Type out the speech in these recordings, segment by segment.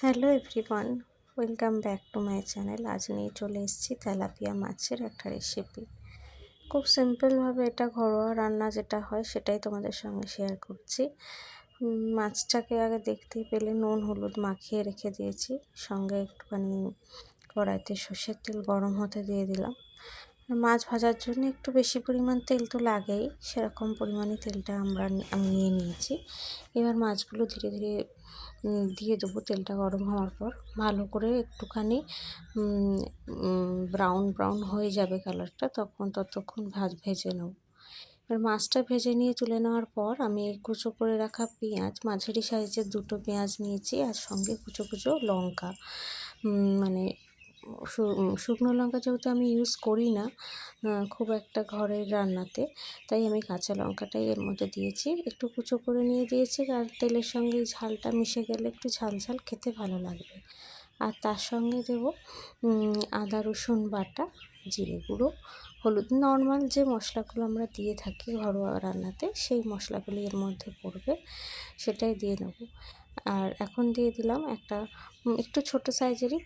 Hello everyone, welcome back to my channel. আজ নিয়ে চলে এসেছি তেলাপিয়া মাছের একটা রেসিপি খুব সিম্পলভাবে এটা ঘরোয়া রান্না যেটা হয় সেটাই তোমাদের সঙ্গে শেয়ার করছি। মাছটাকে আগে দেখতে পেলে নুন, হলুদ মাখিয়ে রেখে দিয়েছি। সঙ্গে একটুখানি কড়াইতে সর্ষের তেল গরম হতে দিয়ে দিলাম। মাছ ভাজার জন্য একটু বেশি পরিমাণ তেল তো লাগেই, সেরকম পরিমাণে তেলটা আমরা আমি নিয়ে নিয়েছি। এবার মাছগুলো ধীরে ধীরে দিয়ে দেবো তেলটা গরম হওয়ার পর। ভালো করে একটুখানি ব্রাউন ব্রাউন হয়ে যাবে কালারটা তখন ততক্ষণ ভাজ, ভেজে নেব। এবার মাছটা ভেজে নিয়ে তুলে নেওয়ার পর আমি কুচো করে রাখা পেঁয়াজ, মাঝারি সাইজের দুটো পেঁয়াজ নিয়েছি, আর সঙ্গে কুচো কুচো লঙ্কা মানে শুকনো লঙ্কা যেহেতু আমি ইউজ করি না খুব একটা ঘরের রান্নাতে, তাই আমি কাঁচা লঙ্কাটাই এর মধ্যে দিয়েছি। একটু কুচো করে নিয়ে দিয়েছি আর তেলের সঙ্গে ঝালটা মিশে গেলে একটু ঝাল ঝাল খেতে ভালো লাগবে। আর তার সঙ্গে দেব আদা, রসুন বাটা, জিরে গুঁড়ো, হলুদ। নর্মাল যে মশলাগুলো আমরা দিয়ে থাকি ঘরোয়া রান্নাতে, সেই মশলাগুলি এর মধ্যে পড়বে, সেটাই দিয়ে নেব। আর এখন দিয়ে দিলাম একটা একটু ছোট সাইজেরই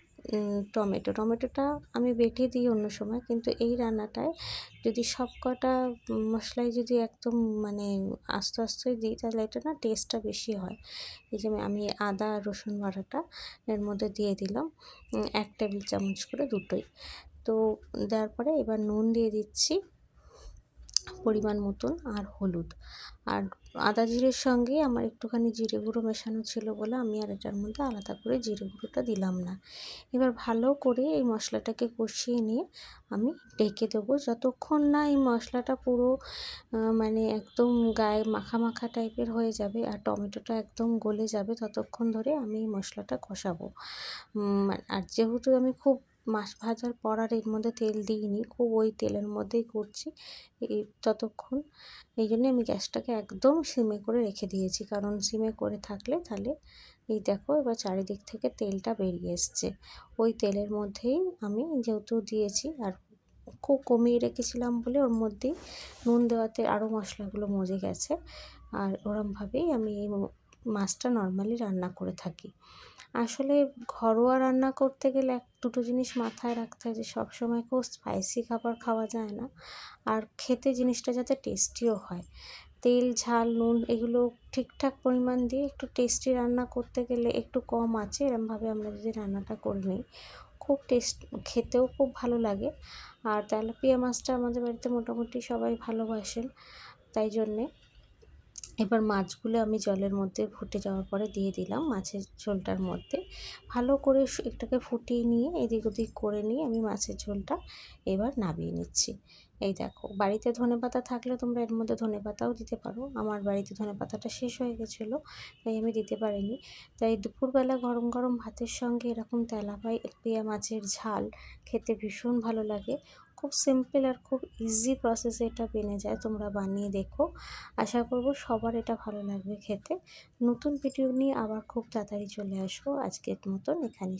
টমেটো। টমেটোটা আমি বেটে দিই অন্য সময়, কিন্তু এই রান্নাটায় যদি সব কটা মশলাই যদি একদম মানে আস্তে আস্তে দিই, তাহলে এটা না টেস্টটা বেশি হয়। এই যে আমি আদা রসুন বাটাটা এর মধ্যে দিয়ে দিলাম এক টেবিল চামচ করে দুটোই। তো দেওয়ার পরে এবার নুন দিয়ে দিচ্ছি। পরিমাণ মতন আর হলুদ। আর আদা জিরের সঙ্গে আমার একটুখানি জিরে গুঁড়ো মেশানো ছিল বলে আমি আর এটার মধ্যে আলাদা করে জিরে গুঁড়োটা দিলাম না। এবার ভালো করে এই মশলাটাকে কষিয়ে নিয়ে আমি ডেকে দেবো। যতক্ষণ না এই মশলাটা পুরো মানে একদম গায়ে মাখা মাখা টাইপের হয়ে যাবে আর টমেটোটা একদম গলে যাবে, ততক্ষণ ধরে আমি এই মশলাটা কষাবো। আর যেহেতু আমি খুব মাছ ভাজার পর আর এর মধ্যে তেল দিইনি, খুব ওই তেলের মধ্যেই করছি। এই ততক্ষণ, এই জন্যে আমি গ্যাসটাকে একদম সিমে করে রেখে দিয়েছি। কারণ সিমে করে থাকলে তাহলে, এই দেখো এবার চারিদিক থেকে তেলটা বেরিয়ে এসছে। ওই তেলের মধ্যেই আমি যেহেতু দিয়েছি, আর খুব কমিয়ে রেখেছিলাম বলে ওর মধ্যেই নুন দেওয়াতে আরও মশলাগুলো মজে গেছে। আর ওরমভাবেই আমি এই মাছটা নর্মালি রান্না করে থাকি। আসলে ঘরোয়া রান্না করতে গেলে এক দুটো জিনিস মাথায় রাখতে হয় যে সবসময় খুব স্পাইসি খাবার খাওয়া যায় না। আর খেতে জিনিসটা যাতে টেস্টিও হয়। তেল, ঝাল, নুন এগুলো ঠিকঠাক পরিমাণ দিয়ে একটু টেস্টি রান্না করতে গেলে একটু কম আছে, এরমভাবে আমরা যদি রান্নাটা করে নিই। খুব টেস্ট খেতেও খুব ভালো লাগে। আর তেলাপিয়া মাছটা আমাদের বাড়িতে মোটামুটি সবাই ভালোবাসেন, তাই জন্যে এবার মাছগুলো আমি জলের মধ্যে ফুটে যাওয়ার পরে দিয়ে দিলাম মাছের ঝোলটার মধ্যে। ভালো করে এটাকে ফুটিয়ে নিয়ে এদিক ওদিক করে নিয়ে আমি মাছের ঝোলটা এবার নামিয়ে নিচ্ছি। এই দেখো, বাড়িতে ধনে পাতা থাকলে তোমরা এর মধ্যে ধনে পাতাও দিতে পারো। আমার বাড়িতে ধনে পাতাটা শেষ হয়ে গেছিল, তাই আমি দিতে পারিনি। তাই দুপুরবেলা গরম গরম ভাতের সঙ্গে এরকম তেলাপাই পেঁয়া মাছের ঝাল খেতে ভীষণ ভালো লাগে। খুব সিম্পল আর খুব ইজি প্রসেসে এটা বেনে যায়, তোমরা বানিয়ে দেখো। আশা করব সবার এটা ভালো লাগবে খেতে। নতুন ভিডিও নিয়ে আবার খুব তাড়াতাড়ি চলে আসব। আজকের মতন এখানে